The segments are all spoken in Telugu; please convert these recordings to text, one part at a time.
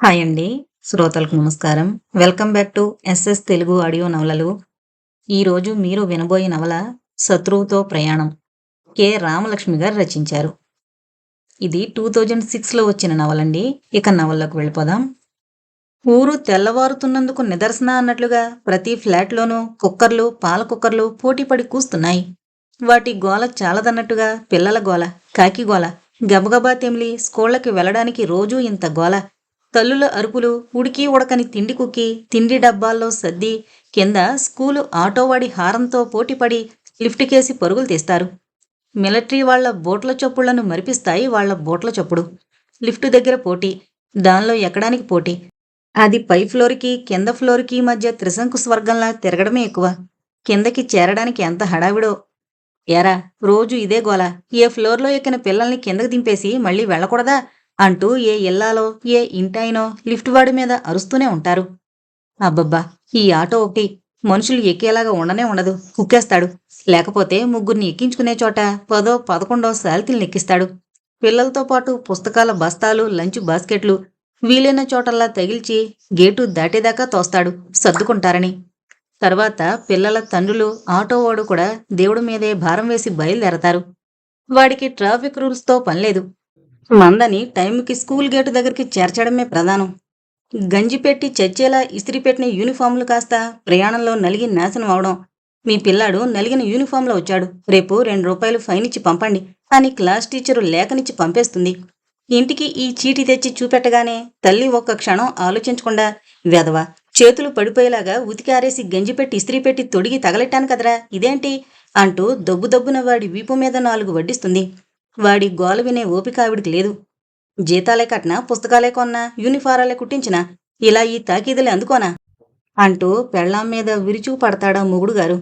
హాయ్ అండి. శ్రోతలకు నమస్కారం. Welcome back to SS Telugu audio నవలలు. ఈరోజు మీరు వినబోయే నవల శత్రువుతో ప్రయాణం. కె. రామలక్ష్మి గారు రచించారు. ఇది టూ థౌజండ్ సిక్స్లో వచ్చిన నవలండి. ఇక నవల్లోకి వెళ్ళిపోదాం. ఊరు తెల్లవారుతున్నందుకు నిదర్శన అన్నట్లుగా ప్రతి ఫ్లాట్లోనూ కుక్కర్లు పాల కుక్కర్లు పోటీపడి కూస్తున్నాయి. వాటి గోల చాలదన్నట్టుగా పిల్లల గోల కాకి గోల గబగబా తెమిలి స్కూళ్ళకి వెళ్ళడానికి రోజూ ఇంత గోల. తల్లుల అరుపులు ఉడికి ఉడకని తిండి కుక్కి తిండి డబ్బాల్లో సర్ది కింద స్కూలు ఆటోవాడి హారంతో పోటీపడి లిఫ్ట్ కేసి పరుగులు తీస్తారు. మిలిటరీ వాళ్ళ బోట్ల చొప్పులను మరిపిస్తాయి వాళ్ళ బోట్ల చొప్పుడు. లిఫ్ట్ దగ్గర పోటీ దానిలో ఎక్కడానికి పోటీ? అది పై ఫ్లోర్కి కింద ఫ్లోర్కి మధ్య త్రిశంకు స్వర్గంలా తిరగడమే ఎక్కువ. కిందకి చేరడానికి ఎంత హడావిడో. ఎరా రోజు ఇదే గోల. ఏ ఫ్లోర్లో ఎక్కిన పిల్లల్ని కిందకి దింపేసి మళ్ళీ వెళ్ళకూడదా? అంటూ ఏ ఇల్లాలో ఏ ఇంటాయినో లిఫ్ట్ వాడి మీద అరుస్తూనే ఉంటారు. అబ్బబ్బా ఈ ఆటో ఒకటి మనుషులు ఎక్కేలాగా ఉండనే ఉండదు. కుక్కేస్తాడు. లేకపోతే ముగ్గురిని ఎక్కించుకునే చోట పదో పదకొండో సాల్తీని ఎక్కిస్తాడు పిల్లలతో పాటు పుస్తకాల బస్తాలు లంచ్ బాస్కెట్లు వీలైన చోటల్లా తగిల్చి గేటు దాటేదాకా తోస్తాడు సర్దుకుంటారని. తర్వాత పిల్లల తండ్రులు ఆటోవాడు కూడా దేవుడి మీదే భారం వేసి బయలుదేరతారు. వాడికి ట్రాఫిక్ రూల్స్తో పనిలేదు. మందని టైంకి స్కూల్ గేటు దగ్గరికి చేర్చడమే ప్రధానం. గంజి పెట్టి చచ్చేలా ఇస్త్రీ పెట్టిన యూనిఫామ్లు కాస్త ప్రయాణంలో నలిగి నాశనం అవడం. మీ పిల్లాడు నలిగిన యూనిఫామ్లో వచ్చాడు. రేపు రెండు రూపాయలు ఫైన్ ఇచ్చి పంపండి అని క్లాస్ టీచరు లేఖనిచ్చి పంపేస్తుంది. ఇంటికి ఈ చీటి తెచ్చి చూపెట్టగానే తల్లి ఒక్క క్షణం ఆలోచించకుండా వెధవ చేతులు పడిపోయేలాగా ఉతికారేసి గంజి పెట్టి ఇస్త్రీ పెట్టి తొడిగి తగలెట్టాను కదరా ఇదేంటి? అంటూ దబ్బు దబ్బున వాడి వీపు మీద నాలుగు వడ్డిస్తుంది. వాడి గోల వినే ఓపిక ఆవిడికి లేదు. జీతాలే కట్టినా పుస్తకాలే కొన్నా యూనిఫారాలే కుట్టించినా ఇలా ఈ తాకీదులే అందుకోనా? అంటూ పెళ్ళాం మీద విరుచుకు పడతాడా మొగుడు గారు.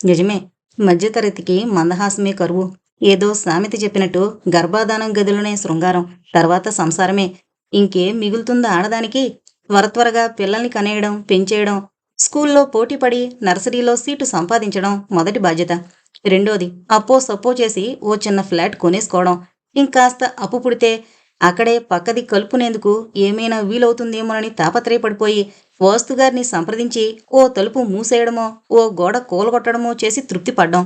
నిజమే మధ్యతరగతికి మందహాసమే కరువు. ఏదో సామెత చెప్పినట్టు గర్భాధానం గదిలోనే శృంగారం తర్వాత సంసారమే. ఇంకేం మిగులుతుందో ఆడదానికి? వరత్వరగా పిల్లల్ని కనేయడం పెంచేయడం స్కూల్లో పోటీపడి నర్సరీలో సీటు సంపాదించడం మొదటి బాధ్యత. రెండోది అప్పో సపో చేసి ఓ చిన్న ఫ్లాట్ కొనేసుకోవడం. ఇంకాస్త అప్పు పుడితే అక్కడే పక్కది కలుపునేందుకు ఏమైనా వీలవుతుందేమోనని తాపత్రయపడిపోయి వాస్తుగారిని సంప్రదించి ఓ తలుపు మూసేయడమో ఓ గోడ కూలగొట్టడమో చేసి తృప్తి పడ్డాం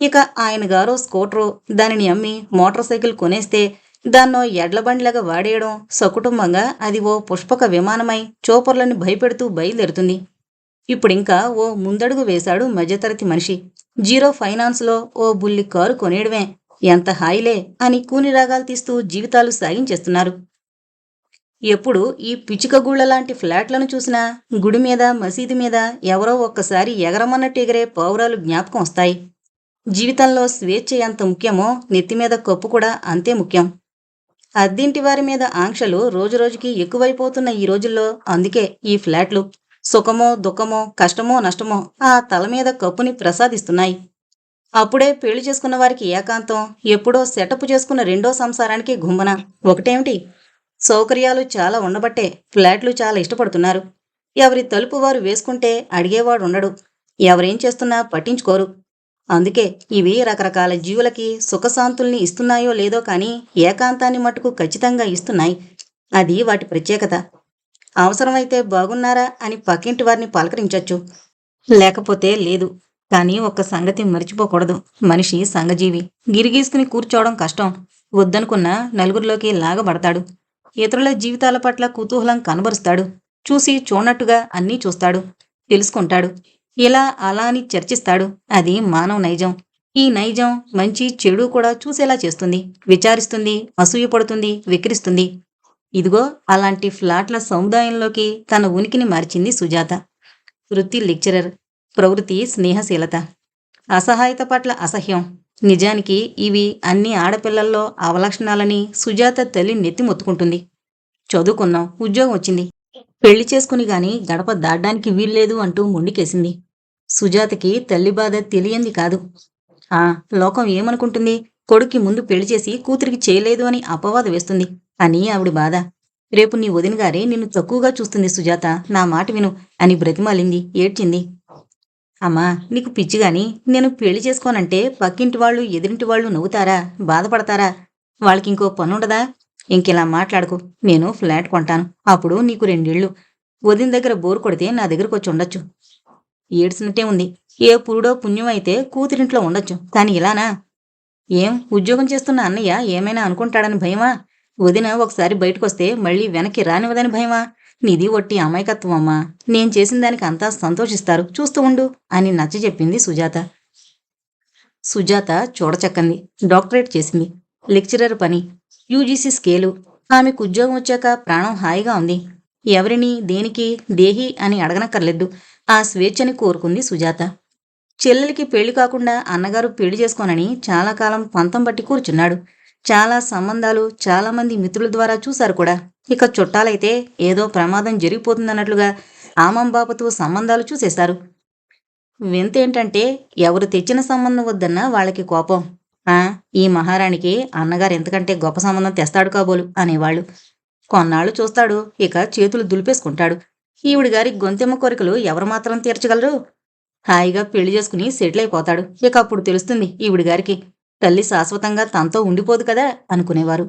ఇక ఆయన గారో స్కూటరు దానిని అమ్మి మోటార్ సైకిల్ కొనేస్తే దాన్నో ఎడ్లబండిలాగా వాడేయడం సకుటుంబంగా అది ఓ పుష్పక విమానమై చోపర్లని భయపెడుతూ బయలుదేరుతుంది. ఇప్పుడింకా ఓ ముందడుగు వేశాడు మధ్యతరగతి మనిషి. జీరో ఫైనాన్స్లో ఓ బుల్లి కారు కొనేయడమే ఎంత హాయిలే అని కూని రాగాలు తీస్తూ జీవితాలు సాగించేస్తున్నారు. ఎప్పుడు ఈ పిచ్చుకగూళ్ళ లాంటి ఫ్లాట్లను చూసినా గుడి మీద మసీదు మీద ఎవరో ఒక్కసారి ఎగరమన్నట్టు ఎగిరే పావురాలు జ్ఞాపకం వస్తాయి. జీవితంలో స్వేచ్ఛ ఎంత ముఖ్యమో నెత్తిమీద కప్పు కూడా అంతే ముఖ్యం. అద్దింటి వారి మీద ఆంక్షలు రోజురోజుకి ఎక్కువైపోతున్న ఈ రోజుల్లో అందుకే ఈ ఫ్లాట్లు. సుఖమో దుఃఖమో కష్టమో నష్టమో ఆ తల మీద కప్పుని ప్రసాదిస్తున్నాయి. అప్పుడే పెళ్ళి చేసుకున్న వారికి ఏకాంతం ఎప్పుడో సెటప్ చేసుకున్న రెండో సంసారానికి గుమ్మన ఒకటేమిటి? సౌకర్యాలు చాలా ఉండబట్టే ఫ్లాట్లు చాలా ఇష్టపడుతున్నారు. ఎవరి తలుపు వారు వేసుకుంటే అడిగేవాడు ఉండడు. ఎవరేం చేస్తున్నా పట్టించుకోరు. అందుకే ఇవి రకరకాల జీవులకి సుఖశాంతుల్ని ఇస్తున్నాయో లేదో కానీ ఏకాంతాన్ని మట్టుకు ఖచ్చితంగా ఇస్తున్నాయి. అది వాటి ప్రత్యేకత. అవసరమైతే బాగున్నారా అని పక్కింటి వారిని పలకరించొచ్చు. లేకపోతే లేదు. కానీ ఒక్క సంగతి మర్చిపోకూడదు. మనిషి సంఘజీవి. గిరిగీసుకుని కూర్చోవడం కష్టం. వద్దనుకున్న నలుగురిలోకి లాగబడతాడు. ఇతరుల జీవితాల పట్ల కుతూహలం కనబరుస్తాడు. చూసి చూడనట్టుగా అన్నీ చూస్తాడు. తెలుసుకుంటాడు. ఇలా అలా అని చర్చిస్తాడు. అది మానవ నైజం. ఈ నైజం మంచి చెడు కూడా చూసేలా చేస్తుంది. విచారిస్తుంది. అసూయపడుతుంది. వికరిస్తుంది. ఇదిగో అలాంటి ఫ్లాట్ల సముదాయంలోకి తన ఉనికిని మార్చింది సుజాత. వృత్తి లెక్చరర్ ప్రవృత్తి స్నేహశీలత. అసహాయత పట్ల అసహ్యం. నిజానికి ఇవి అన్ని ఆడపిల్లల్లో అవలక్షణాలని సుజాత తల్లి నెత్తి మొత్తుకుంటుంది. చదువుకున్నాం ఉద్యోగం వచ్చింది. పెళ్ళి చేసుకుని గాని గడప దాడడానికి వీల్లేదు అంటూ ముండికేసింది. సుజాతకి తల్లి బాధ తెలియంది కాదు. ఆ లోకం ఏమనుకుంటుంది? కొడుక్కి ముందు పెళ్ళి చేసి కూతురికి చేయలేదు అని అపవాద వేస్తుంది. అని ఆవిడ బాధ. రేపు నీ వదినగారే నిన్ను తక్కువగా చూస్తుంది సుజాత. నా మాట విను అని బ్రతిమాలింది ఏడ్చింది. అమ్మా నీకు పిచ్చిగాని నేను పెళ్ళి చేసుకోనంటే పక్కింటి వాళ్ళు ఎదురింటి వాళ్ళు నవ్వుతారా? బాధపడతారా? వాళ్ళకి ఇంకో పనుండదా ఇంకెలా మాట్లాడకు. నేను ఫ్లాట్ కొంటాను. అప్పుడు నీకు రెండిళ్ళు. వదిన దగ్గర బోరు కొడితే నా దగ్గరకు వచ్చి ఉండొచ్చు. ఏడ్చినట్టే ఉంది. ఏ పురుడో పుణ్యం అయితే కూతురింట్లో ఉండొచ్చు. కానీ ఇలానా? ఏం? ఉద్యోగం చేస్తున్న అన్నయ్య ఏమైనా అనుకుంటాడని భయమా? వదిన ఒకసారి బయటకొస్తే మళ్ళీ వెనక్కి రానివ్వదని భయమా? నీది ఒట్టి అమాయకత్వం అమ్మా నేను చేసిన దానికి అంతా సంతోషిస్తారు. చూస్తూ ఉండు అని నచ్చజెప్పింది సుజాత. సుజాత చూడచక్కంది. డాక్టరేట్ చేసింది. లెక్చరర్ పని. UGC scale. ఆమెకు ఉద్యోగం వచ్చాక ప్రాణం హాయిగా ఉంది. ఎవరిని దేనికి దేహి అని అడగనక్కర్లేదు. ఆ స్వేచ్ఛని కోరుకుంది సుజాత. చెల్లెలికి పెళ్ళి కాకుండా అన్నగారు పెళ్ళి చేసుకోనని చాలా కాలం పంతం పట్టి కూర్చున్నాడు. చాలా సంబంధాలు చాలా మంది మిత్రుల ద్వారా చూశారు కూడా. ఇక చుట్టాలైతే ఏదో ప్రమాదం జరిగిపోతుందన్నట్లుగా ఆమంబాపతో సంబంధాలు చూసేశారు. వింత ఏంటంటే ఎవరు తెచ్చిన సంబంధం వద్దన్నా వాళ్ళకి కోపం. ఆ ఈ మహారాణికి అన్నగారు ఎంతకంటే గొప్ప సంబంధం తెస్తాడు కాబోలు అనేవాళ్ళు. కొన్నాళ్ళు చూస్తాడు ఇక చేతులు దులిపేసుకుంటాడు. ఈవిడి గారి గొంతెమ్మ కోరికలు ఎవరు మాత్రం తీర్చగలరు? హాయిగా పెళ్ళి చేసుకుని సెటిల్ అయిపోతాడు. ఇక అప్పుడు తెలుస్తుంది ఈవిడి గారికి తల్లి శాశ్వతంగా తనతో ఉండిపోదు కదా అనుకునేవారు.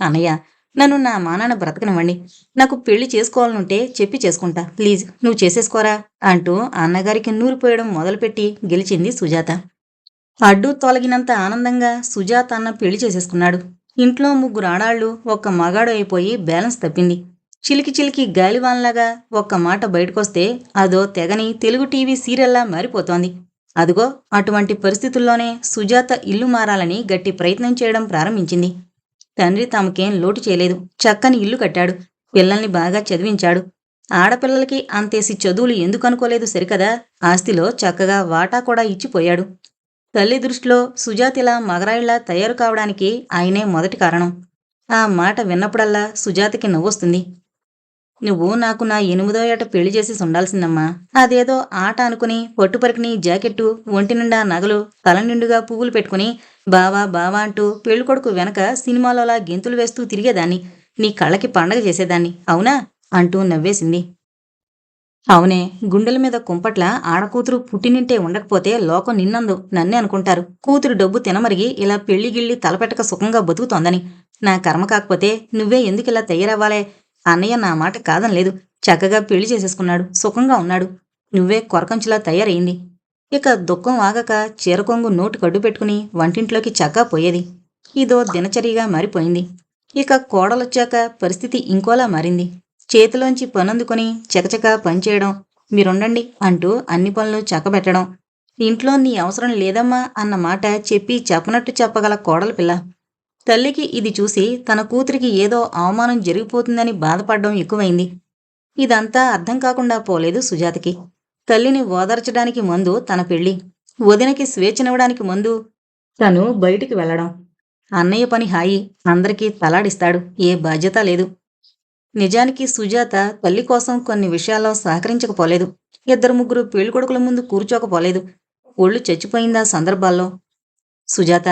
అన్నయ్య నన్ను నా మానాన్న బ్రతకనివ్వండి. నాకు పెళ్ళి చేసుకోవాలనుంటే చెప్పి చేసుకుంటా. ప్లీజ్ నువ్వు చేసేసుకోరా? అంటూ అన్నగారికి నూరిపోయడం మొదలుపెట్టి గెలిచింది సుజాత. అడ్డు తొలగినంత ఆనందంగా సుజాత అన్న పెళ్ళి చేసేసుకున్నాడు. ఇంట్లో ముగ్గురు ఆడాళ్ళు ఒక్క మగాడు అయిపోయి బ్యాలెన్స్ తప్పింది. చిలికి చిలికి గాలివాన్లాగా ఒక్క మాట బయటకొస్తే అదో తెగని తెలుగు టీవీ సీరియల్లా మారిపోతోంది. అదిగో అటువంటి పరిస్థితుల్లోనే సుజాత ఇల్లు మారాలని గట్టి ప్రయత్నం చేయడం ప్రారంభించింది. తండ్రి తమకేం లోటు చేయలేదు. చక్కని ఇల్లు కట్టాడు. పిల్లల్ని బాగా చదివించాడు. ఆడపిల్లలకి అంతేసి చదువులు ఎందుకు అనుకోలేదు సరికదా? ఆస్తిలో చక్కగా వాటా కూడా ఇచ్చిపోయాడు. తల్లి దృష్టిలో సుజాతిలా మగరాయిలా తయారు కావడానికి ఆయనే మొదటి కారణం. ఆ మాట విన్నప్పుడల్లా సుజాతకి నవ్వొస్తుంది. నువ్వు నాకు నా ఎనిమిదో ఏట పెళ్ళి చేసి ఉండాల్సిందమ్మా. అదేదో ఆట అనుకుని పట్టుపరికిని జాకెట్టు ఒంటి నిండా నగలు తల నిండుగా పువ్వులు పెట్టుకుని బావా బావా అంటూ పెళ్ళికొడుకు వెనక సినిమాలోలా గెంతులు వేస్తూ తిరిగేదాన్ని. నీ కళ్ళకి పండగ చేసేదాన్ని అవునా? అంటూ నవ్వేసింది. అవునే గుండెల మీద కుంపట్ల ఆడకూతురు పుట్టినింటే ఉండకపోతే లోకం నిన్నందు నన్నే అనుకుంటారు. కూతురు డబ్బు తినమరిగి ఇలా పెళ్ళి గిళ్ళి తలపెట్టక సుఖంగా బతుకుతోందని. నా కర్మ కాకపోతే నువ్వే ఎందుకు ఇలా తయారవ్వాలే? అన్నయ్య నా మాట కాదని లేదు. చక్కగా పెళ్ళి చేసేసుకున్నాడు. సుఖంగా ఉన్నాడు. నువ్వే కొరకంచులా తయారైంది ఇక దుఃఖం ఆగక చీరకొంగు నోటు కడ్డు పెట్టుకుని వంటింట్లోకి చక్కా పోయేది. ఇదో దినచర్యగా మారిపోయింది. ఇక కోడలొచ్చాక పరిస్థితి ఇంకోలా మారింది. చేతిలోంచి పనందుకొని చకచక పనిచేయడం మీరుండండి అంటూ అన్ని పనులు చక్కబెట్టడం. ఇంట్లో నీ అవసరం లేదమ్మా అన్న మాట చెప్పి చెప్పనట్టు చెప్పగల కోడల పిల్ల. తల్లికి ఇది చూసి తన కూతురికి ఏదో అవమానం జరిగిపోతుందని బాధపడడం ఎక్కువైంది. ఇదంతా అర్థం కాకుండా పోలేదు సుజాతకి. తల్లిని ఓదార్చడానికి ముందు తన పెళ్ళి వదినకి స్వేచ్ఛనివ్వడానికి ముందు తను బయటికి వెళ్ళడం. అన్నయ్య పని హాయి అందరికీ తలాడిస్తాడు ఏ బాధ్యత లేదు. నిజానికి సుజాత తల్లి కోసం కొన్ని విషయాల్లో సహకరించకపోలేదు. ఇద్దరు ముగ్గురు పెళ్ళికొడుకుల ముందు కూర్చోకపోలేదు. ఒళ్ళు చచ్చిపోయిందా సందర్భాల్లో. సుజాత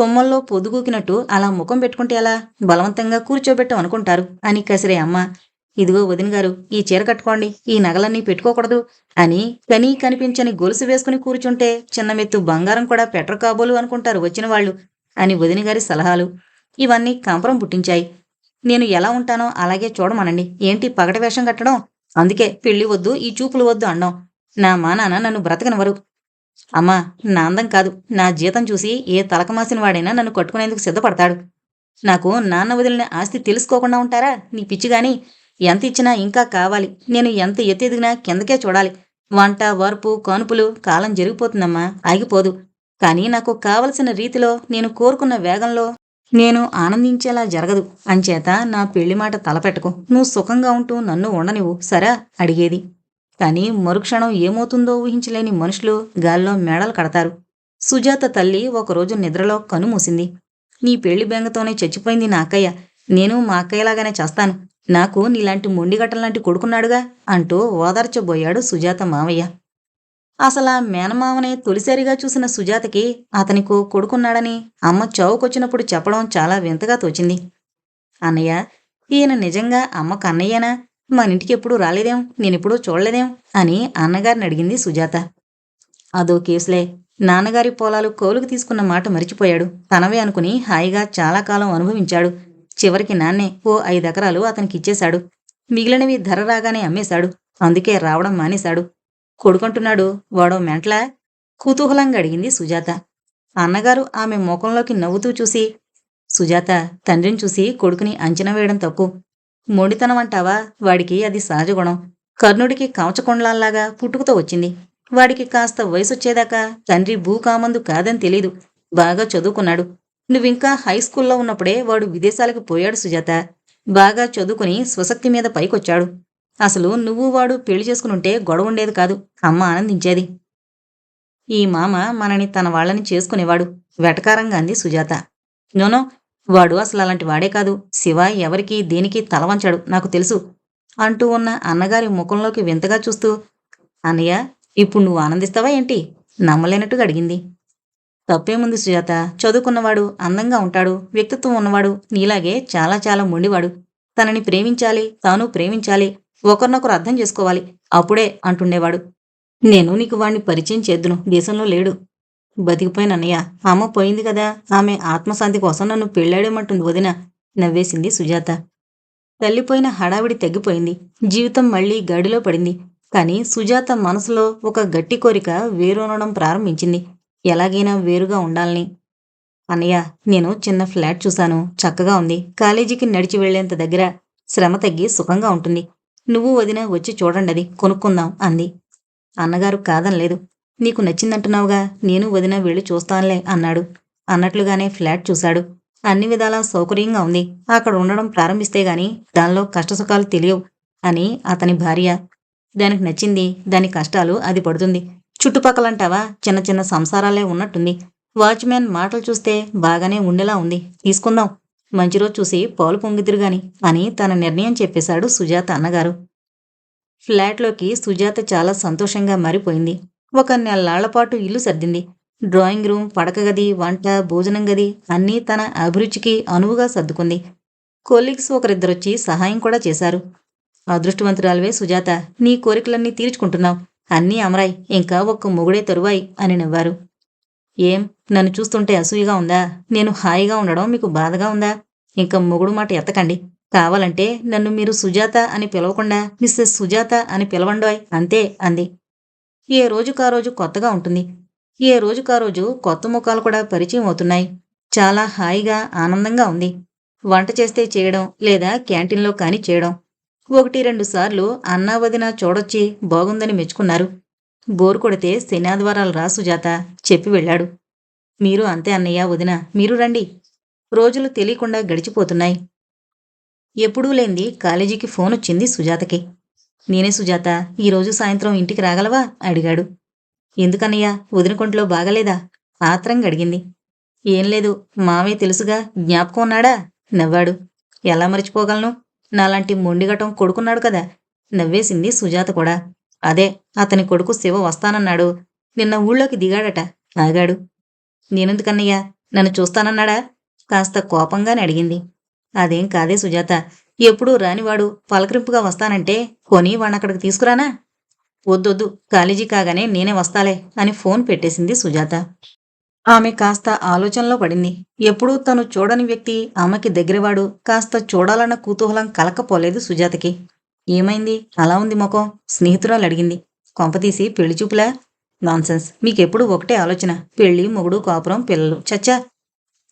కొమ్మల్లో పొదుగుకినట్టు అలా ముఖం పెట్టుకుంటే ఎలా? బలవంతంగా కూర్చోబెట్టం అనుకుంటారు అని కసిరే అమ్మ. ఇదిగో వదిన గారు ఈ చీర కట్టుకోండి ఈ నగలన్నీ పెట్టుకోకూడదు అని కనీ కనిపించని గొలుసు వేసుకుని కూర్చుంటే చిన్న మెత్తు బంగారం కూడా పెట్టరు కాబోలు అనుకుంటారు వచ్చిన వాళ్ళు అని వదిన గారి సలహాలు. ఇవన్నీ కంపరం పుట్టించాయి. నేను ఎలా ఉంటానో అలాగే చూడమనండి. ఏంటి పగట వేషం కట్టడం? అందుకే పెళ్ళి వద్దు ఈ చూపులు వద్దు అనడం నా మా నాన్న నన్ను బ్రతకనివరు అమ్మా నా అందం కాదు. నా జీతం చూసి ఏ తలకమాసిన వాడైనా నన్ను కట్టుకునేందుకు సిద్ధపడతాడు. నాకు నాన్న వదిలిన ఆస్తి తెలుసుకోకుండా ఉంటారా? నీ పిచ్చిగాని ఎంత ఇచ్చినా ఇంకా కావాలి. నేను ఎంత ఎత్తెదిగినా కిందకే చూడాలి. వంట వర్పు కానుపులు కాలం జరిగిపోతుందమ్మా. ఆగిపోదు. కానీ నాకు కావలసిన రీతిలో నేను కోరుకున్న వేగంలో నేను ఆనందించేలా జరగదు. అంచేత నా పెళ్ళి మాట తలపెట్టకు. నువ్వు సుఖంగా ఉంటూ నన్ను ఉండనివ్వు. సరా? అడిగేది. కానీ మరుక్షణం ఏమవుతుందో ఊహించలేని మనుషులు గాల్లో మేడలు కడతారు. సుజాత తల్లి ఒకరోజు నిద్రలో కనుమూసింది. నీ పెళ్ళి బెంగతోనే చచ్చిపోయింది నా అక్కయ్య. నేను మా అక్కయ్యలాగానే చేస్తాను. నాకు నీలాంటి మొండిగట్టలాంటి కొడుకున్నాడుగా అంటూ ఓదార్చబోయాడు సుజాత మావయ్య. అసలా మేనమావనే తొలిసారిగా చూసిన సుజాతకి అతనికో కొడుకున్నాడని అమ్మ చౌకొచ్చినప్పుడు చెప్పడం చాలా వింతగా తోచింది. అన్నయ్య ఈయన నిజంగా అమ్మ కన్నయ్యనా? మన ఇంటికి ఎప్పుడు రాలేదేం? నేనెప్పుడూ చూడలేదేం? అని అన్నగారిని అడిగింది సుజాత. అదో కేసులే. నాన్నగారి పొలాలు కౌలుకు తీసుకున్న మాట మరిచిపోయాడు. తనవే అనుకుని హాయిగా చాలా కాలం అనుభవించాడు. చివరికి నాన్నే ఓ ఐదు ఎకరాలు అతనికి ఇచ్చేశాడు మిగిలినవి ధర రాగానే అమ్మేశాడు. అందుకే రావడం మానేశాడు. కొడుకంటున్నాడు వాడో మెంట్ల? కుతూహలంగా అడిగింది సుజాత. అన్నగారు ఆమె ముఖంలోకి నవ్వుతూ చూసి సుజాత తండ్రిని చూసి కొడుకుని అంచనా వేయడం తప్పు. మొండితనం అంటావా వాడికి అది సహజ గుణం. కర్ణుడికి కవచకొండలాల్లాగా పుట్టుకతో వచ్చింది. వాడికి కాస్త వయసొచ్చేదాకా తండ్రి భూకామందు కాదని తెలీదు. బాగా చదువుకున్నాడు. నువ్వింకా హై స్కూల్లో ఉన్నప్పుడే వాడు విదేశాలకు పోయాడు సుజాత. బాగా చదువుకుని స్వశక్తి మీద పైకొచ్చాడు. అసలు నువ్వు వాడు పెళ్ళి చేసుకునుంటే గొడవ ఉండేది కాదు. అమ్మ ఆనందించేది. ఈ మామ మనని తన వాళ్ళని చేసుకునేవాడు. వెటకారంగా అంది సుజాత. నోనో వాడు అసలు అలాంటి వాడే కాదు. శివ ఎవరికి దేనికి తలవంచాడు నాకు తెలుసు అంటూ ఉన్న అన్నగారి ముఖంలోకి వింతగా చూస్తూ అన్నయ్య ఇప్పుడు నువ్వు ఆనందిస్తావా ఏంటి? నమ్మలేనట్టుగా అడిగింది. తప్పేముంది సుజాత? చదువుకున్నవాడు అందంగా ఉంటాడు వ్యక్తిత్వం ఉన్నవాడు నీలాగే చాలా చాలా మొండివాడు. తనని ప్రేమించాలి తాను ప్రేమించాలి ఒకరినొకరు అర్థం చేసుకోవాలి అప్పుడే అంటుండేవాడు. నేను నీకు వాణ్ణి పరిచయం చేద్దును దేశంలో లేడు. బతికిపోయిన అన్నయ్య అమ్మ పోయింది కదా. ఆమె ఆత్మశాంతి కోసం నన్ను పెళ్ళాడేమంటుంది వదిన నవ్వేసింది సుజాత. తల్లిపోయిన హడావిడి తగ్గిపోయింది జీవితం మళ్ళీ గడిలో పడింది. కానీ సుజాత మనసులో ఒక గట్టి కోరిక వేరునడం ప్రారంభించింది. ఎలాగైనా వేరుగా ఉండాలని. అన్నయ్య నేను చిన్న ఫ్లాట్ చూశాను. చక్కగా ఉంది. కాలేజీకి నడిచి వెళ్ళేంత దగ్గర శ్రమ తగ్గి సుఖంగా ఉంటుంది. నువ్వు వదిన వచ్చి చూడండి అది కొనుక్కుందాం అంది. అన్నగారు కాదనలేదు. నీకు నచ్చిందంటున్నావుగా నేను వదిన వెళ్ళి చూస్తానులే అన్నాడు. అన్నట్లుగానే ఫ్లాట్ చూశాడు. అన్ని విధాలా సౌకర్యంగా ఉంది. అక్కడ ఉండడం ప్రారంభిస్తే గాని దానిలో కష్టసుఖాలు తెలియవు అని అతని భార్య. దానికి నచ్చింది దాని కష్టాలు అది పడుతుంది. చుట్టుపక్కలంటావా చిన్న చిన్న సంసారాలే ఉన్నట్టుంది. వాచ్మ్యాన్ మాటలు చూస్తే బాగానే ఉండేలా ఉంది. తీసుకుందాం మంచి రోజు చూసి పాలు పొంగిదిరుగాని అని తన నిర్ణయం చెప్పేశాడు సుజాత అన్నగారు. ఫ్లాట్లోకి సుజాత చాలా సంతోషంగా మారిపోయింది. ఒక నెల్లాళ్ళ పాటు ఇల్లు సర్దింది. డ్రాయింగ్ రూమ్ పడక గది వంట భోజనం గది అన్నీ తన అభిరుచికి అనువుగా సర్దుకుంది. కొలీగ్స్ ఒకరిద్దరొచ్చి సహాయం కూడా చేశారు. అదృష్టవంతురాలవే సుజాత నీ కోరికలన్నీ తీర్చుకుంటున్నావు. అన్నీ అమరాయి ఇంకా ఒక్క మొగుడే తరువాయి అని నవ్వారు. ఏం నన్ను చూస్తుంటే అసూయగా ఉందా? నేను హాయిగా ఉండడం మీకు బాధగా ఉందా? ఇంకా మొగుడు మాట ఎత్తకండి. కావాలంటే నన్ను మీరు సుజాత అని పిలవకుండా మిస్సెస్ సుజాత అని పిలవండోయ్ అంతే అంది. ఏ రోజుకా రోజు కొత్తగా ఉంటుంది. ఏ రోజుకా రోజు కొత్త ముఖాలు కూడా పరిచయం అవుతున్నాయి. చాలా హాయిగా ఆనందంగా ఉంది. వంట చేస్తే చేయడం లేదా క్యాంటీన్లో కానీ చేయడం. ఒకటి రెండు సార్లు అన్నా వదిన చూడొచ్చి బాగుందని మెచ్చుకున్నారు. బోరు కొడితే శనాద్వారాలు రా సుజాత చెప్పి వెళ్ళాడు. మీరు అంతే అన్నయ్య వదిన మీరు రండి. రోజులు తెలియకుండా గడిచిపోతున్నాయి. ఎప్పుడూ లేంది కాలేజీకి ఫోన్ వచ్చింది సుజాతకి. నేనే సుజాత ఈరోజు సాయంత్రం ఇంటికి రాగలవా? అడిగాడు. ఎందుకన్నయ్యా వదినకొంట్లో బాగలేదా? ఆత్రంగా అడిగింది. ఏం లేదు మావే తెలుసుగా జ్ఞాపకం ఉన్నాడా? నవ్వాడు. ఎలా మర్చిపోగలను? నాలాంటి మొండిగటం కొడుకున్నాడు కదా? నవ్వేసింది సుజాత కూడా. అదే అతని కొడుకు శివ వస్తానన్నాడు. నిన్న ఊళ్ళోకి దిగాడట ఆగాడు. నేనెందుకన్నయ్యా నన్ను చూస్తానన్నాడా? కాస్త కోపంగానే అడిగింది. అదేం కాదే సుజాత ఎప్పుడూ రానివాడు పలకరింపుగా వస్తానంటే కొని వాణక్కడికి తీసుకురానా? వద్దొద్దు కాలేజీ కాగానే నేనే వస్తాలే అని ఫోన్ పెట్టేసింది సుజాత. ఆమె కాస్త ఆలోచనలో పడింది. ఎప్పుడూ తను చూడని వ్యక్తి ఆమెకి దగ్గరవాడు కాస్త చూడాలన్న కుతూహలం కలకపోలేదు సుజాతకి. ఏమైంది? అలా ఉంది ముఖం? స్నేహితురాలు అడిగింది. కొంపతీసి పెళ్ళి చూపులా? నాన్సెన్స్. మీకెప్పుడు ఒకటే ఆలోచన. పెళ్ళి మొగుడు కాపురం పిల్లలు. చచ్చా!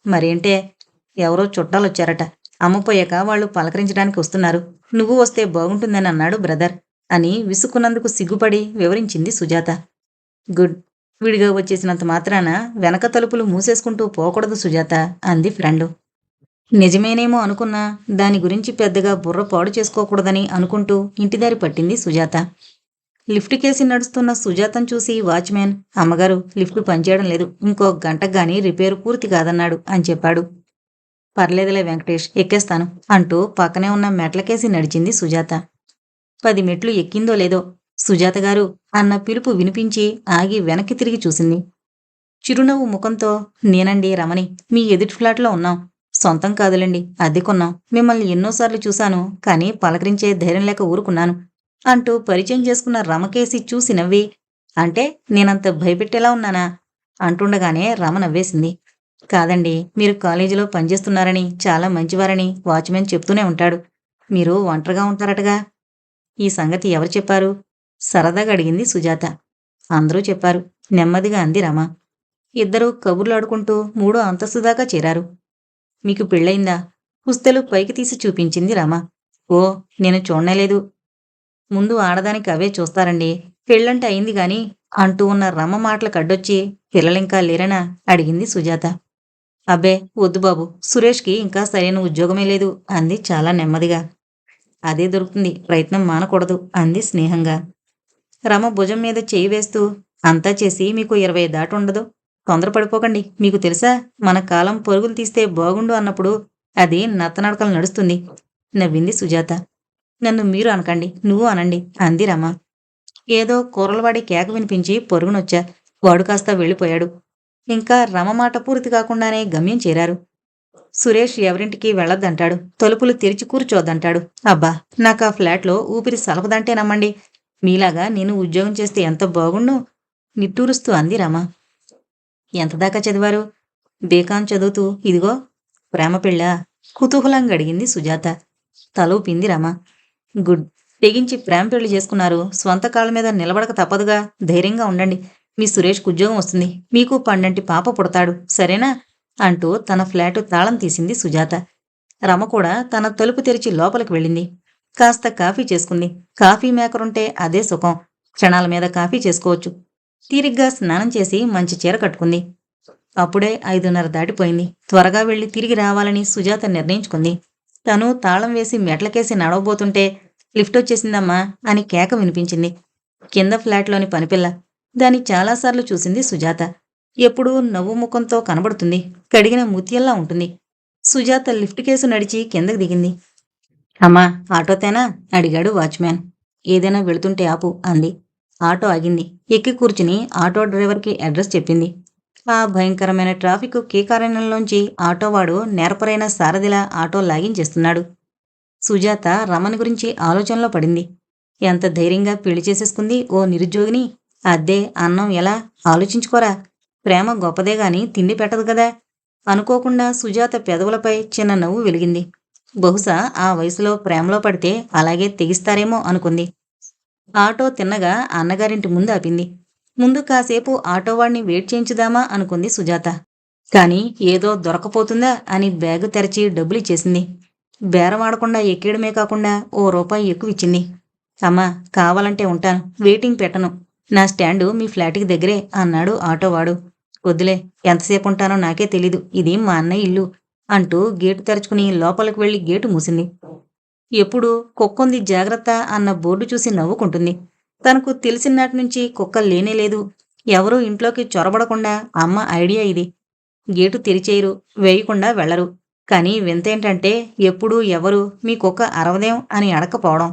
మరేంటే? ఎవరో చుట్టాలొచ్చారట. అమ్మపోయాక వాళ్ళు పలకరించడానికి వస్తున్నారు. నువ్వు వస్తే బాగుంటుందని అన్నాడు బ్రదర్ అని విసుక్కున్నందుకు సిగ్గుపడి వివరించింది సుజాత. గుడ్. విడిగా వచ్చేసినంత మాత్రాన వెనక తలుపులు మూసేసుకుంటూ పోకూడదు సుజాత అంది ఫ్రెండు. నిజమేనేమో అనుకున్నా దాని గురించి పెద్దగా బుర్ర పాడు చేసుకోకూడదని అనుకుంటూ ఇంటిదారి పట్టింది సుజాత. లిఫ్ట్ కేసి నడుస్తున్న సుజాతను చూసి వాచ్మ్యాన్ అమ్మగారు లిఫ్ట్ పనిచేయడం లేదు. ఇంకో గంటకు గాని రిపేరు పూర్తి కాదన్నాడు అని చెప్పాడు. పర్లేదులే వెంకటేష్ ఎక్కేస్తాను అంటూ పక్కనే ఉన్న మెట్లకేసి నడిచింది సుజాత. పది మెట్లు ఎక్కిందో లేదో సుజాత గారు అన్న పిలుపు వినిపించి ఆగి వెనక్కి తిరిగి చూసింది. చిరునవ్వు ముఖంతో నేనండి రమణి మీ ఎదుటి ఫ్లాట్లో ఉన్నాం. సొంతం కాదులండి అద్దెకున్నాం మిమ్మల్ని ఎన్నోసార్లు చూశాను కానీ పలకరించే ధైర్యం లేక ఊరుకున్నాను అంటూ పరిచయం చేసుకున్న రమకేసి చూసి నవ్వి అంటే నేనంత భయపెట్టేలా ఉన్నానా? అంటుండగానే రమ నవ్వేసింది. కాదండి మీరు కాలేజీలో పనిచేస్తున్నారని చాలా మంచివారని వాచ్మెన్ చెప్తూనే ఉంటాడు. మీరు ఒంటరిగా ఉంటారటగా? ఈ సంగతి ఎవరు చెప్పారు? సరదాగా అడిగింది సుజాత. అందరూ చెప్పారు నెమ్మదిగా అంది రమ. ఇద్దరూ కబుర్లాడుకుంటూ మూడో అంతస్తు దాకా చేరారు. మీకు పెళ్ళయిందా? పుస్తలు పైకి తీసి చూపించింది రమ. ఓ నేను చూడలేదు ముందు ఆడదానికి అవే చూస్తారండి. పెళ్ళంటే అయింది గాని అంటూ ఉన్న రమ మాటలు కడ్డొచ్చి పిల్లలింకా లేరనా? అడిగింది సుజాత. అబ్బే వద్దు బాబు. సురేష్కి ఇంకా సరైన ఉద్యోగమే లేదు అంది చాలా నెమ్మదిగా. అదే దొరుకుతుంది ప్రయత్నం మానకూడదు అంది స్నేహంగా. రమ భుజం మీద చేయి వేస్తూ అంతా చేసి మీకు ఇరవై దాటి ఉండదు. తొందరపడిపోకండి మీకు తెలుసా మన కాలం పరుగులు తీస్తే బాగుండు అన్నప్పుడు అది నత్తనడకలు నడుస్తుంది నవ్వింది సుజాత. నన్ను మీరు అనకండి నువ్వు అనండి అంది రమ. ఏదో కూరలవాడి కేక వినిపించి పొరుగునొచ్చా వాడు కాస్త వెళ్ళిపోయాడు. ఇంకా రమ మాట పూర్తి కాకుండానే గమ్యం చేరారు. సురేష్ ఎవరింటికి వెళ్ళొద్దంటాడు. తలుపులు తెరిచి కూర్చోద్దంటాడు. అబ్బా నాకు ఆ ఫ్లాట్లో ఊపిరి సలపదంటే నమ్మండి. మీలాగా నేను ఉద్యోగం చేస్తే ఎంత బాగుండు? నిట్టూరుస్తూ అంది రమ. ఎంత దాకా చదివారు? బీకాం చదువుతూ ఇదిగో ప్రేమ పెళ్ళ? కుతూహలంగా అడిగింది సుజాత. తల ఊపింది రమ. గుడ్ తెగించి ప్రేమ పెళ్ళి చేసుకున్నారు. స్వంత కాళ్ళ మీద నిలబడక తప్పదుగా. ధైర్యంగా ఉండండి. మీ సురేష్కు ఉద్యోగం వస్తుంది. మీకు పండంటి పాప పుడతాడు. సరేనా? అంటూ తన ఫ్లాటు తాళం తీసింది సుజాత. రమ కూడా తన తలుపు తెరిచి లోపలికి వెళ్ళింది. కాస్త కాఫీ చేసుకుంది. కాఫీ మేకరుంటే ఉంటే అదే సుఖం. క్షణాల మీద కాఫీ చేసుకోవచ్చు. తీరిగ్గా స్నానం చేసి మంచి చీర కట్టుకుంది. అప్పుడే ఐదున్నర దాటిపోయింది. త్వరగా వెళ్ళి తిరిగి రావాలని సుజాత నిర్ణయించుకుంది. తను తాళం వేసి మెట్లకేసి నడవబోతుంటే లిఫ్ట్ వచ్చేసిందమ్మా అని కేక వినిపించింది. కింద ఫ్లాట్లోని పనిపిల్ల దాన్ని చాలాసార్లు చూసింది సుజాత. ఎప్పుడూ నవ్వు ముఖంతో కనబడుతుంది. కడిగిన ముత్యంలా ఉంటుంది. సుజాత లిఫ్ట్ కేసు నడిచి కిందకు దిగింది. అమ్మా ఆటోతేనా? అడిగాడు వాచ్మ్యాన్. ఏదైనా వెళుతుంటే ఆపు అంది. ఆటో ఆగింది. ఎక్కి కూర్చుని ఆటో డ్రైవర్కి అడ్రస్ చెప్పింది. ఆ భయంకరమైన ట్రాఫిక్ కీకారణ్యంలోంచి ఆటోవాడు నేరపరైన సారథిలా ఆటో లాగించేస్తున్నాడు సుజాత రమణ గురించి ఆలోచనలో పడింది. ఎంత ధైర్యంగా పెళ్ళి చేసేసుకుంది ఓ నిరుద్యోగిని? అద్దే అన్నం ఎలా? ఆలోచించుకోరా. ప్రేమ గొప్పదే గాని తిండి పెట్టదు కదా. అనుకోకుండా సుజాత పెదవులపై చిన్న నవ్వు వెలిగింది. బహుశా ఆ వయసులో ప్రేమలో పడితే అలాగే తెగిస్తారేమో అనుకుంది. ఆటో తిన్నగా అన్నగారింటి ముందు ఆపింది. ముందు కాసేపు ఆటోవాడిని వెయిట్ చేయించుదామా అనుకుంది సుజాత. కాని ఏదో దొరకపోతుందా అని బ్యాగు తెరచి డబ్బులు ఇచ్చేసింది. బేరమాడకుండా ఎక్కేయడమే కాకుండా ఓ రూపాయి ఎక్కువ ఇచ్చింది. అమ్మా కావాలంటే ఉంటాను. వెయిటింగ్ పెట్టను. నా స్టాండు మీ ఫ్లాట్కి దగ్గరే అన్నాడు ఆటోవాడు. వద్దులే ఎంతసేపు ఉంటానో నాకే తెలీదు. ఇది మా అన్నయ్య ఇల్లు అంటూ గేటు తెరుచుకుని లోపలికి వెళ్ళి గేటు మూసింది. ఎప్పుడు కుక్కుంది జాగ్రత్త అన్న బోర్డు చూసి నవ్వుకుంటుంది. తనకు తెలిసినాటి నుంచి కుక్క లేనేలేదు ఎవరూ ఇంట్లోకి చొరబడకుండా అమ్మ ఐడియా ఇది. గేటు తెరిచేయరు వేయకుండా వెళ్ళరు. కానీ వింతేంటంటే ఎప్పుడూ ఎవరు మీ కుక్క అరవదేం అని అడకపోవడం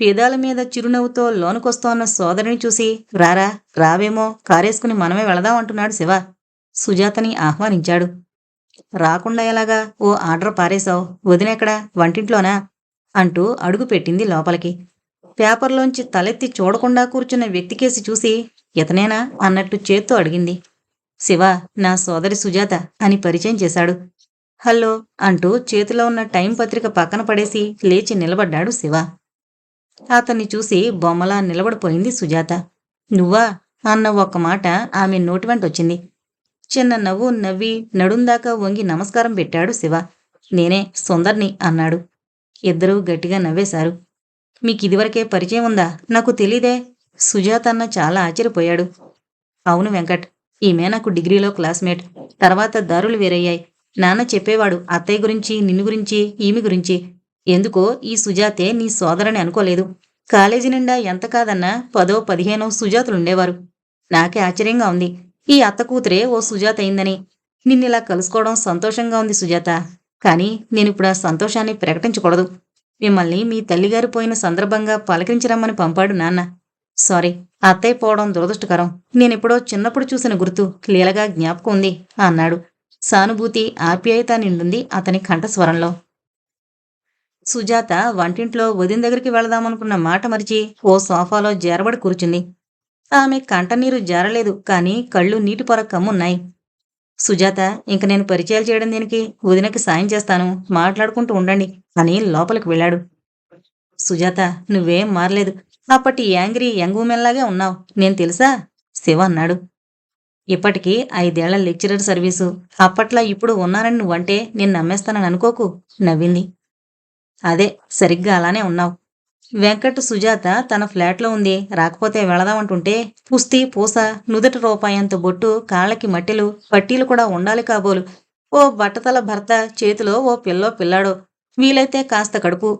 పేదాల మీద చిరునవ్వుతో లోనుకొస్తోన్న సోదరిని చూసి రారా రావేమో కారేసుకుని మనమే వెళదాం అంటున్నాడు శివ సుజాతని ఆహ్వానించాడు. రాకుండా ఎలాగా? ఓ ఆర్డర్ పారేశావు. వదినెక్కడా వంటింట్లోనా అంటూ అడుగు పెట్టింది లోపలికి. పేపర్లోంచి తలెత్తి చూడకుండా కూర్చున్న వ్యక్తికేసి చూసి ఇతనేనా అన్నట్టు చేత్తో అడిగింది. శివ నా సోదరి సుజాత అని పరిచయం చేశాడు. హలో అంటూ చేతిలో ఉన్న టైం పత్రిక పక్కన పడేసి లేచి నిలబడ్డాడు శివ. అతన్ని చూసి బొమ్మలా నిలబడిపోయింది సుజాత. నువ్వా? అన్న ఒక్క మాట ఆమె నోటి వెంట వచ్చింది. చిన్న నవ్వు నవ్వి నడుందాకా వంగి నమస్కారం పెట్టాడు శివ. నేనే సుందర్ని అన్నాడు. ఇద్దరూ గట్టిగా నవ్వేశారు. మీకిదివరకే పరిచయం ఉందా? నాకు తెలీదే. సుజాత అన్న చాలా ఆశ్చర్యపోయాడు. అవును వెంకట్ ఈమె నాకు డిగ్రీలో క్లాస్మేట్. తర్వాత దారులు వేరయ్యాయి. నాన్న చెప్పేవాడు అత్తయ్య గురించి నిన్ను గురించి ఈమె గురించి. ఎందుకో ఈ సుజాతే నీ సోదరని అనుకోలేదు. కాలేజీ నిండా ఎంత కాదన్నా పదో పదిహేనో సుజాతులుండేవారు. నాకే ఆశ్చర్యంగా ఉంది. ఈ అత్త కూతురే ఓ సుజాత అయిందని. నిన్నిలా కలుసుకోవడం సంతోషంగా ఉంది సుజాత. కానీ నేనిప్పుడు ఆ సంతోషాన్ని ప్రకటించకూడదు. మిమ్మల్ని మీ తల్లిగారు పోయిన సందర్భంగా పలకరించరమ్మని పంపాడు నాన్న. సారీ అత్తయ్య పోవడం దురదృష్టకరం. నేనెప్పుడో చిన్నప్పుడు చూసిన గుర్తు లీలగా జ్ఞాపకం ఉంది అన్నాడు. సానుభూతి ఆప్యాయత నిండుంది అతని కంఠస్వరంలో. సుజాత వంటింట్లో వదిన దగ్గరికి వెళదామనుకున్న మాట మరిచి ఓ సోఫాలో జేరబడి కూర్చుంది. ఆమె కంటనీరు జారలేదు కానీ కళ్ళు నీటి పొర కమ్మున్నాయి. సుజాత ఇంక నేను పరిచయాలు చేయడం దీనికి? వదినకి సాయం చేస్తాను మాట్లాడుకుంటూ ఉండండి అని లోపలికి వెళ్ళాడు. సుజాత నువ్వేం మారలేదు. అప్పటి యాంగ్రీ యంగ్ ఉమెన్లాగే ఉన్నావు. నేను తెలుసా? శివ అన్నాడు. ఇప్పటికీ ఐదేళ్ళ లెక్చరర్ సర్వీసు. అప్పట్లో ఇప్పుడు ఉన్నానని నువ్వంటే నేను నమ్మేస్తానని అనుకోకు నవ్వింది. అదే సరిగ్గా అలానే ఉన్నావు. వెంకట్ సుజాత తన ఫ్లాట్లో ఉంది. రాకపోతే వెళదామంటుంటే పుస్తీ పూస నుదుట రూపాయంత బొట్టు కాళ్ళకి మట్టెలు పట్టీలు కూడా ఉండాలి కాబోలు. ఓ బట్టతల భర్త చేతిలో ఓ పిల్లో పిల్లాడో. వీలైతే కాస్త కడుపు.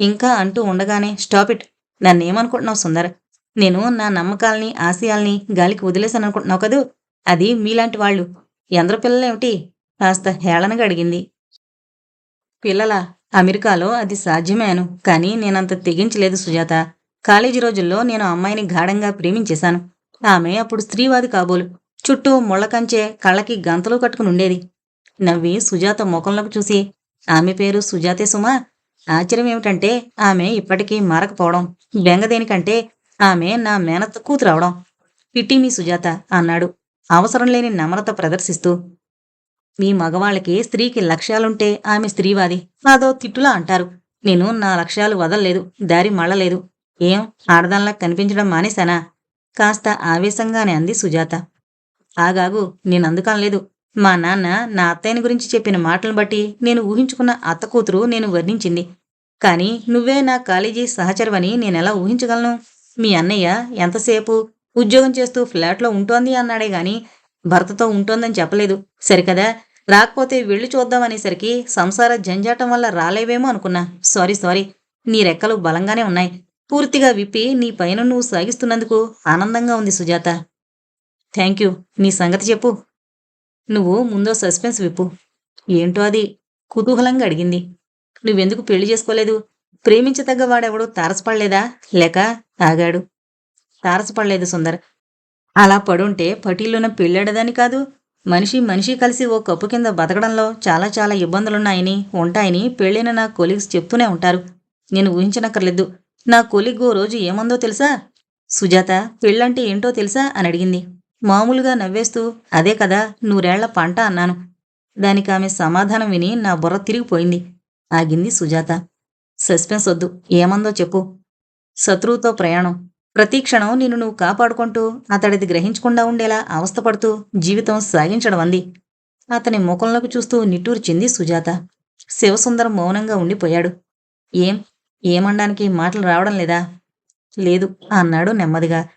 ఇంకా అంటూ ఉండగానే స్టాప్ ఇట్. నన్నేమనుకుంటున్నావు సుందర్? నేను నా నమ్మకాల్ని ఆశయాల్ని గాలికి వదిలేశాను అనుకుంటున్నావు కదూ? అది మీలాంటి వాళ్ళు. ఎందరు పిల్లలేమిటి? కాస్త హేళనగా అడిగింది. పిల్లలా? అమెరికాలో అది సాధ్యమేను. కానీ నేనంత తెగించలేదు సుజాత. కాలేజీ రోజుల్లో నేను అమ్మాయిని గాఢంగా ప్రేమించేశాను. ఆమె అప్పుడు స్త్రీవాది కాబోలు. చుట్టూ ముళ్ళకంచే కళ్ళకి గంతలు కట్టుకుని ఉండేది. నవ్వి సుజాత ముఖంలోకి చూసి ఆమె పేరు సుజాతే సుమా? ఆశ్చర్యం ఏమిటంటే ఆమె ఇప్పటికీ మారకపోవడం. బెంగ దేనికంటే ఆమె నా మేనత్త కూతురవడం. పిట్టి మీ సుజాత అన్నాడు. అవసరం లేని నమ్రత ప్రదర్శిస్తూ మీ మగవాళ్ళకి స్త్రీకి లక్ష్యాలుంటే ఆమె స్త్రీవాది. నాదో తిట్టులా అంటారు. నేను నా లక్ష్యాలు వదలలేదు దారి మళ్ళలేదు. ఏం ఆడదానిలా కనిపించడం మానేశానా? కాస్త ఆవేశంగానే అంది సుజాత. ఆగాగు నేనందుకనలేదు మా నాన్న నా అత్తయ్యని గురించి చెప్పిన మాటలను బట్టి నేను ఊహించుకున్న అత్త కూతురు నేను వర్ణించింది. కానీ నువ్వే నా కాలేజీ సహచరవని నేనెలా ఊహించగలను? మీ అన్నయ్య ఎంతసేపు ఉద్యోగం చేస్తూ ఫ్లాట్లో ఉంటోంది అన్నాడే గాని భర్తతో ఉంటోందని చెప్పలేదు. సరికదా? రాకపోతే వెళ్ళి చూద్దామనేసరికి సంసార జంజాటం వల్ల రాలేవేమో అనుకున్నా. Sorry sorry. నీ రెక్కలు బలంగానే ఉన్నాయి. పూర్తిగా విప్పి నీ పైన నువ్వు సాగిస్తున్నందుకు ఆనందంగా ఉంది సుజాత. Thank you. నీ సంగతి చెప్పు. నువ్వు ముందో సస్పెన్స్ విప్పు. ఏంటో అది? కుతూహలంగా అడిగింది. నువ్వెందుకు పెళ్ళి చేసుకోలేదు? ప్రేమించతగ్గ వాడెవడు తారసపడలేదా? లేక ఆగాడు. తారసపడలేదు సుందర్. అలా పడుంటే పటీలున్న పెళ్ళాడదని కాదు మనిషి మనిషి కలిసి ఓ కప్పు కింద బతకడంలో చాలా చాలా ఇబ్బందులున్నాయని ఉంటాయని పెళ్ళైన నా కొలీగ్స్ చెప్తూనే ఉంటారు. నేను ఊహించనక్కర్లేదు. నా కొలీగ్ ఓ రోజు ఏమందో తెలుసా? సుజాత పెళ్ళంటే ఏంటో తెలుసా? అని అడిగింది. మామూలుగా నవ్వేస్తూ అదే కదా నూరేళ్ళ పంట అన్నాను. దానికి ఆమె సమాధానం విని నా బుర్ర తిరిగిపోయింది. ఆగింది సుజాత. సస్పెన్స్ వద్దు. ఏమందో చెప్పు. శత్రువుతో ప్రయాణం. ప్రతి క్షణం నిన్ను నువ్వు కాపాడుకుంటూ అతడిది గ్రహించకుండా ఉండేలా అవస్థపడుతూ జీవితం సాగించడం అంది. అతని ముఖంలోకి చూస్తూ నిట్టూర్చింది సుజాత శివసుందరం మౌనంగా ఉండిపోయాడు. ఏం? ఏమనడానికి మాటలు రావడం లేదా? లేదు అన్నాడు నెమ్మదిగా.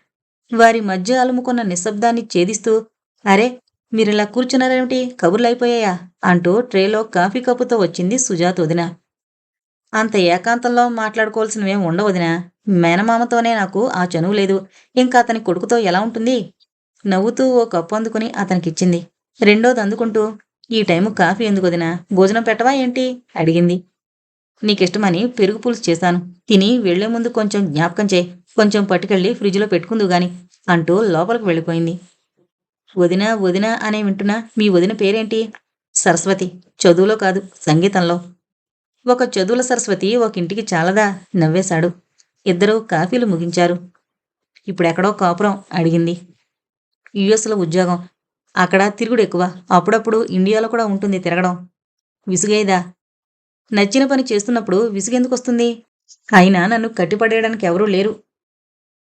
వారి మధ్య అలుముకున్న నిశ్శబ్దాన్ని ఛేదిస్తూ అరే మీరిలా కూర్చున్నారేమిటి? కబుర్లైపోయాయా అంటూ ట్రేలో కాఫీ కప్పుతో వచ్చింది సుజాత వదిన. అంత ఏకాంతంలో మాట్లాడుకోవాల్సినవేం ఉండవదినా మేనమామతోనే నాకు ఆ చనువు లేదు. ఇంకా అతని కొడుకుతో ఎలా ఉంటుంది? నవ్వుతూ ఓ కప్పు అందుకుని అతనికిచ్చింది. రెండోది అందుకుంటూ ఈ టైము కాఫీ ఎందుకు వదినా? భోజనం పెట్టవా ఏంటి? అడిగింది. నీకిష్టమని పెరుగు పులుసు చేశాను. తిని వెళ్ళే ముందు కొంచెం జ్ఞాపకం చేయి. కొంచెం పట్టుకెళ్ళి ఫ్రిడ్జ్లో పెట్టుకుందు గాని అంటూ లోపలికి వెళ్ళిపోయింది. వదిన వదిన అనే వింటున్నా మీ వదిన పేరేంటి? సరస్వతి. చదువులో కాదు సంగీతంలో. ఒక చదువుల సరస్వతి ఒక ఇంటికి చాలదా? నవ్వేశాడు. ఇద్దరూ కాఫీలు ముగించారు. ఇప్పుడెక్కడో కాపురం అడిగింది. యుఎస్లో ఉద్యోగం. అక్కడ తిరుగుడు ఎక్కువ. అప్పుడప్పుడు ఇండియాలో కూడా ఉంటుంది తిరగడం. విసుగేదా? నచ్చిన పని చేస్తున్నప్పుడు విసుగెందుకు వస్తుంది? అయినా నన్ను కట్టిపడేయడానికి ఎవరూ లేరు.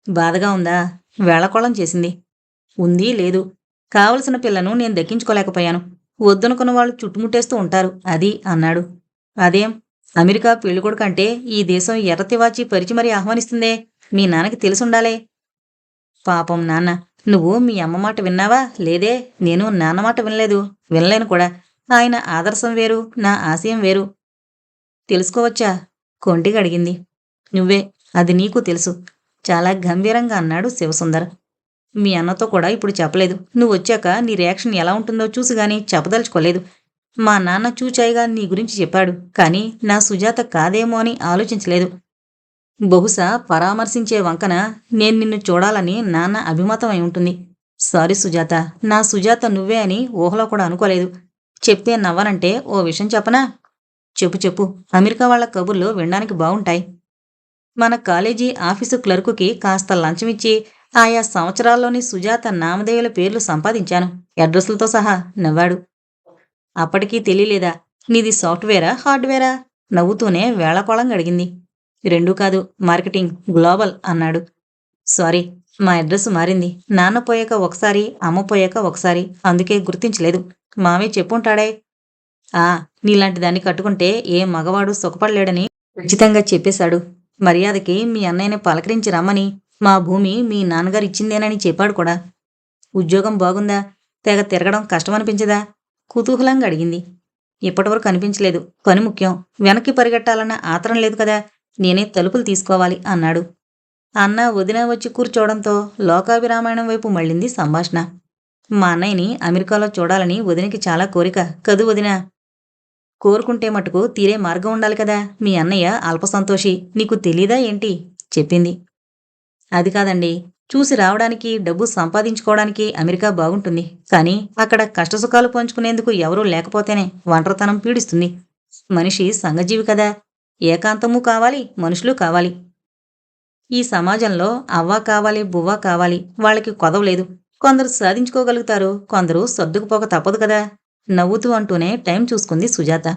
బాధగా ఉందా? వేళకోళం చేసింది. ఉంది లేదు. కావలసిన పిల్లను నేను దక్కించుకోలేకపోయాను. వద్దనుకున్న వాళ్ళు చుట్టుముట్టేస్తూ ఉంటారు. అది అన్నాడు. అదేం? అమెరికా పెళ్ళికొడుకు అంటే ఈ దేశం ఎర్రతివాచి పరిచి మరీ ఆహ్వానిస్తుందే. మీ నాన్నకి తెలుసుండాలే. పాపం నాన్న నువ్వు మీ అమ్మ మాట విన్నావా? లేదే నేను నాన్న మాట వినలేదు. వినలేను కూడా. ఆయన ఆదర్శం వేరు నా ఆశయం వేరు. తెలుసుకోవచ్చా? కొంటికి అడిగింది. నువ్వే అది నీకు తెలుసు. చాలా గంభీరంగా అన్నాడు శివసుందర్. మీ అన్నతో కూడా ఇప్పుడు చెప్పలేదు. నువ్వు వచ్చాక నీ రియాక్షన్ ఎలా ఉంటుందో చూసి గాని చెప్పదలుచుకోలేదు. మా నాన్న చూచాయిగా నీ గురించి చెప్పాడు కానీ నా సుజాత కాదేమో అని ఆలోచించలేదు. బహుశా పరామర్శించే వంకన నేను నిన్ను చూడాలని నాన్న అభిమతం అయి ఉంటుంది. సారీ సుజాత నా సుజాత నువ్వే అని ఊహలో కూడా అనుకోలేదు. చెప్తే నవ్వనంటే ఓ విషయం చెప్పనా? చెప్పు చెప్పు అమెరికా వాళ్ళ కబుర్లు వినడానికి బాగుంటాయి. మన కాలేజీ ఆఫీసు క్లర్కుకి కాస్త లంచం ఇచ్చి ఆయా సంవత్సరాల్లోని సుజాత నామధేయుల పేర్లు సంపాదించాను. అడ్రస్లతో సహా నవ్వాడు. అప్పటికీ తెలియలేదా నీది సాఫ్ట్వేరా హార్డ్వేరా? నవ్వుతూనే వేళకోళంగా అడిగింది. రెండూ కాదు మార్కెటింగ్ గ్లోబల్ అన్నాడు. సారీ మా అడ్రస్ మారింది. నాన్న పోయాక ఒకసారి అమ్మ పోయాక ఒకసారి అందుకే గుర్తించలేదు. మామే చెప్పుంటాడే? ఆ నీలాంటి దాన్ని కట్టుకుంటే ఏ మగవాడు సుఖపడలేడని ఖచ్చితంగా చెప్పేశాడు. మర్యాదకి మీ అన్నయ్యని పలకరించి రమ్మని మా భూమి మీ నాన్నగారు ఇచ్చిందేనని చెప్పాడు కూడా. ఉద్యోగం బాగుందా? తెగ తిరగడం కష్టమనిపించదా? కుతూహలంగా అడిగింది. ఇప్పటివరకు అనిపించలేదు. పని ముఖ్యం. వెనక్కి పరిగెట్టాలన్న ఆతరం లేదు కదా. నేనే తలుపులు తీసుకోవాలి అన్నాడు. అన్న వదిన వచ్చి కూర్చోవడంతో లోకాభిరామాయణం వైపు మళ్ళింది సంభాషణ. మా అన్నయ్యని అమెరికాలో చూడాలని వదినకి చాలా కోరిక. కదు వదిన? కోరుకుంటే మటుకు తీరే మార్గం ఉండాలి కదా. మీ అన్నయ్య అల్పసంతోషి నీకు తెలీదా ఏంటి? చెప్పింది. అది కాదండి. చూసి రావడానికి డబ్బు సంపాదించుకోవడానికి అమెరికా బాగుంటుంది. కానీ అక్కడ కష్టసుఖాలు పంచుకునేందుకు ఎవరూ లేకపోతేనే ఒంటరితనం పీడిస్తుంది. మనిషి సంఘజీవి కదా. ఏకాంతము కావాలి మనుషులు కావాలి. ఈ సమాజంలో అవ్వ కావాలి బువ్వ కావాలి. వాళ్ళకి కొదవలేదు కొందరు సాధించుకోగలుగుతారు కొందరు సర్దుకుపోక తప్పదు కదా. నవ్వుతూ అంటూనే టైం చూసుకుంది సుజాత.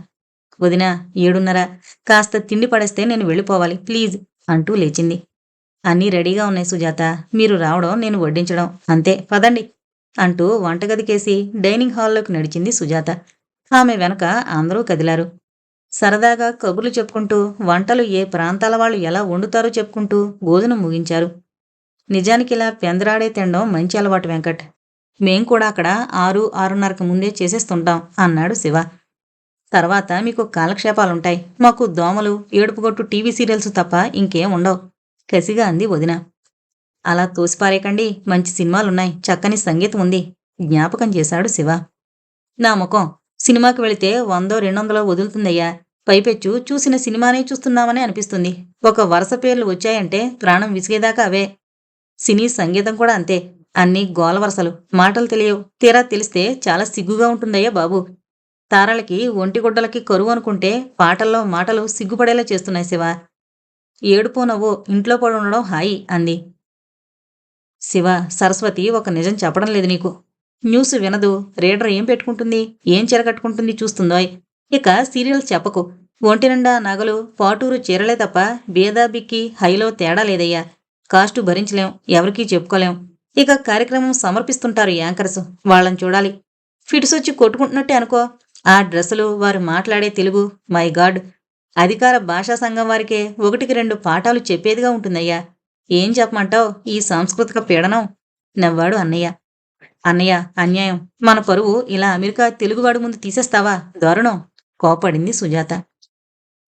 వదిన ఏడున్నర? కాస్త తిండి పడేస్తే నేను వెళ్ళిపోవాలి ప్లీజ్ అంటూ లేచింది. అన్నీ రెడీగా ఉన్నాయి సుజాత. మీరు రావడం నేను వడ్డించడం. అంతే పదండి అంటూ వంటగదికేసి డైనింగ్ హాల్లోకి నడిచింది సుజాత. ఆమె వెనక అందరూ కదిలారు. సరదాగా కబుర్లు చెప్పుకుంటూ వంటలు ఏ ప్రాంతాల వాళ్ళు ఎలా వండుతారో చెప్పుకుంటూ భోజనం ముగించారు. నిజానికి ఇలా పెందరాడే తినడం మంచి అలవాటు వెంకట్. మేం కూడా అక్కడ ఆరు ఆరున్నరకు ముందే చేసేస్తుంటాం అన్నాడు శివ. తర్వాత మీకు కాలక్షేపాలుంటాయి. మాకు దోమలు ఏడుపుగొట్టు టీవీ సీరియల్స్ తప్ప ఇంకేం ఉండవు. కసిగా అంది వదిన. అలా తోసిపారేకండి మంచి సినిమాలున్నాయి. చక్కని సంగీతం ఉంది. జ్ఞాపకం చేశాడు శివ. నా ముఖం. సినిమాకి వెళితే వందో రెండొందలో వదులుతుందయ్యా. పైపెచ్చు చూసిన సినిమానే చూస్తున్నామని అనిపిస్తుంది. ఒక వరుస పేర్లు వచ్చాయంటే ప్రాణం విసిగేదాకా అవే. సినీ సంగీతం కూడా అంతే. అన్నీ గోల వరసలు. మాటలు తెలియవు. తీరా తెలిస్తే చాలా సిగ్గుగా ఉంటుందయ్యా బాబు. తారలకి ఒంటిగుడ్డలకి కరువు అనుకుంటే పాటల్లో మాటలు సిగ్గుపడేలా చేస్తున్నాయి శివ. ఏడుపో నవ్వు ఇంట్లో పడి ఉండడం హాయి అంది. శివ సరస్వతి ఒక నిజం చెప్పడం లేదు నీకు. న్యూస్ వినదు. రీడర్ ఏం పెట్టుకుంటుంది? ఏం చెరగట్టుకుంటుంది చూస్తుందోయ్. ఇక సీరియల్స్ చెప్పకు. ఒంటి నిండా నగలు పాటూరు చీరలే తప్ప బేదాబిక్కి హైలో తేడా లేదయ్యా. కాస్టు భరించలేం. ఎవరికీ చెప్పుకోలేం. ఇక కార్యక్రమం సమర్పిస్తుంటారు యాంకర్స్. వాళ్ళని చూడాలి. ఫిట్స్ వచ్చి కొట్టుకుంటున్నట్టే అనుకో. ఆ డ్రెస్సులు వారు మాట్లాడే తెలుగు మై గాడ్. అధికార భాషా సంఘం వారికే ఒకటికి రెండు పాఠాలు చెప్పేదిగా ఉంటుందయ్యా. ఏం చెప్పమంటావు? ఈ సాంస్కృతిక పీడనం? నవ్వాడు అన్నయ్య. అన్నయ్య అన్యాయం. మన పరువు ఇలా అమెరికా తెలుగువాడు ముందు తీసేస్తావా? దారుణం. కోపడింది సుజాత.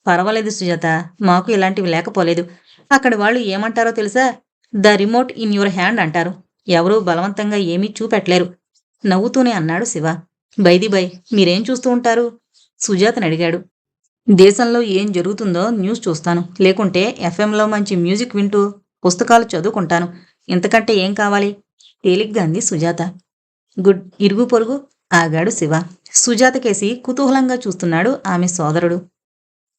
పర్వాలేదు సుజాత. మాకు ఇలాంటివి లేకపోలేదు. అక్కడ వాళ్ళు ఏమంటారో తెలుసా? The remote in your hand అంటారు. ఎవరూ బలవంతంగా ఏమీ చూపెట్టలేరు. నవ్వుతూనే అన్నాడు శివ. బైది బై మీరేం చూస్తూ ఉంటారు? సుజాతని అడిగాడు. దేశంలో ఏం జరుగుతుందో న్యూస్ చూస్తాను. లేకుంటే ఎఫ్ఎంలో మంచి మ్యూజిక్ వింటూ పుస్తకాలు చదువుకుంటాను. ఇంతకంటే ఏం కావాలి? తేలిగ్గా అంది సుజాత. గుడ్ ఇరుగు పొరుగు ఆగాడు శివ. సుజాత కేసి కుతూహలంగా చూస్తున్నాడు ఆమె సోదరుడు.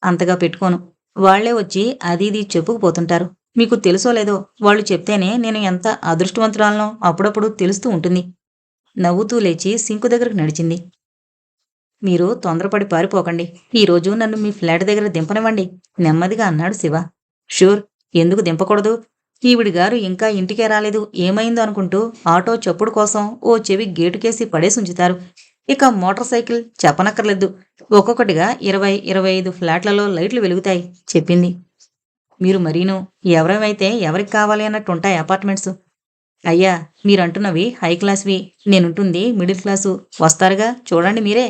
అంతగా పెట్టుకోను. వాళ్ళే వచ్చి అది ఇది చెప్పుకుపోతుంటారు. మీకు తెలుసో లేదో వాళ్ళు చెప్తేనే నేను ఎంత అదృష్టవంతురాలనో అప్పుడప్పుడు తెలుస్తూ ఉంటుంది. నవ్వుతూ లేచి సింకు దగ్గరకు నడిచింది. మీరు తొందరపడి పారిపోకండి. ఈరోజు నన్ను మీ ఫ్లాట్ దగ్గర దింపనివ్వండి. నెమ్మదిగా అన్నాడు శివ. షూర్ ఎందుకు దింపకూడదు? ఈవిడి గారు ఇంకా ఇంటికే రాలేదు. ఏమైందో అనుకుంటూ ఆటో చప్పుడు కోసం ఓ చెవి గేటుకేసి పడేసి ఉంచుతారు. ఇక మోటార్ సైకిల్ చెప్పనక్కర్లేదు. ఒక్కొక్కటిగా ఇరవై ఇరవై ఐదు ఫ్లాట్లలో లైట్లు వెలుగుతాయి చెప్పింది. మీరు మరీను ఎవరమైతే ఎవరికి కావాలి అన్నట్టు ఉంటాయి అపార్ట్మెంట్స్. అయ్యా మీరంటున్నవి హై క్లాస్వి. నేనుంటుంది మిడిల్ క్లాసు. వస్తారుగా? చూడండి మీరే.